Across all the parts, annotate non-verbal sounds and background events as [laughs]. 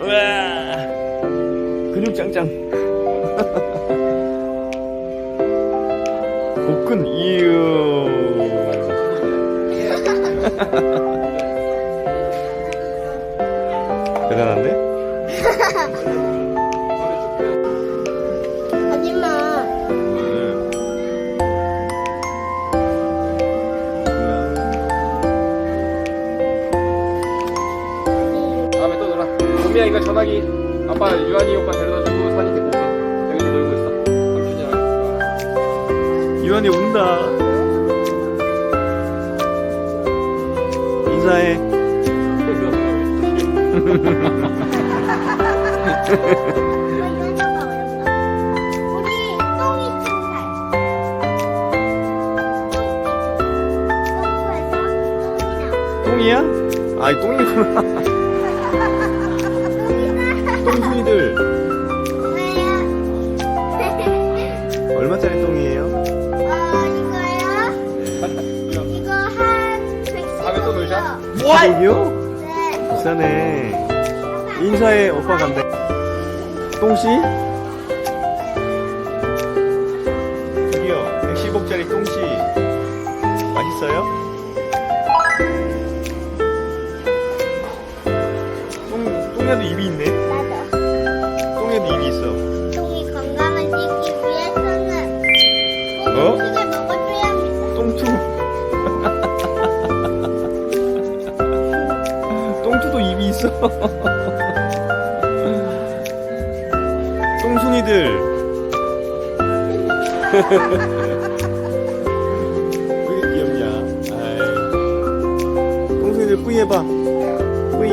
우와. 근육 짱짱. [laughs] 복근 이유. 은미야 이거 전화기. 아빠 유한이 오빠 데려다주고 산이 데리고 올게. 여기 놀고 있어. 삼촌이랑. 유한이 운다. 인사해. 우리 똥이 똥에서 똥이야? 아이 똥이구나. 똥순이들 왜요? 얼마짜리 똥이에요? 어, 이거요? 이거 한 110. 다음에 또 놀자. 가격이요? 네. 비싸네. 인사해 오빠 간대. 똥씨? 저기요 110억짜리 똥씨 맛있어요? 똥 똥에도 입이 있네. 있어. 똥순이들. 왜 이렇게 귀엽냐? 아이. 똥순이들 뿌이 해봐. 뿌이.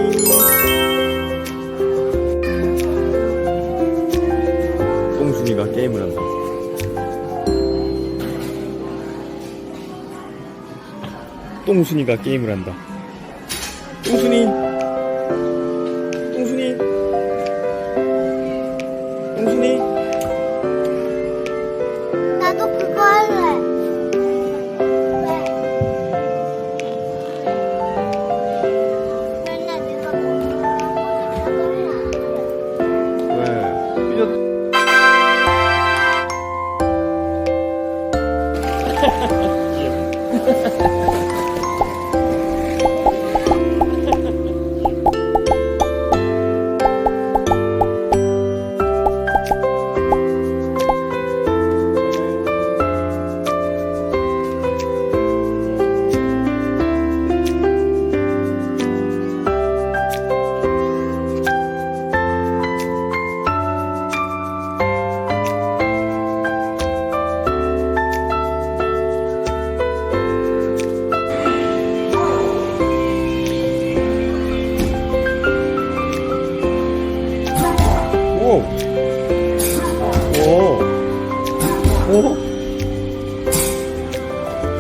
똥순이가 게임을 한다. 똥순이가 게임을 한다. 똥순이. 똥순이. 나도 그거 할래. 왜? 맨날 내가 거 왜? 삐졌. 오. [laughs]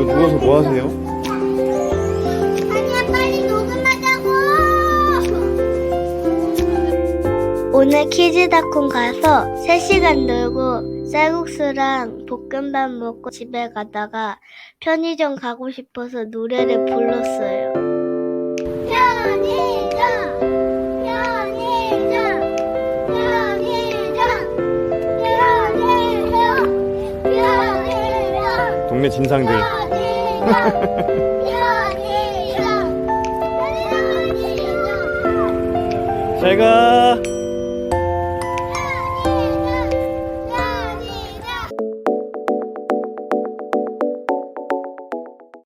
이거 누워서 뭐 하세요? 아니야 빨리 녹음하자고 오늘 키즈다콘 가서 3시간 놀고 쌀국수랑 볶음밥 먹고 집에 가다가 편의점 가고 싶어서 노래를 불렀어요 동네 진상들. [laughs] 잘 가.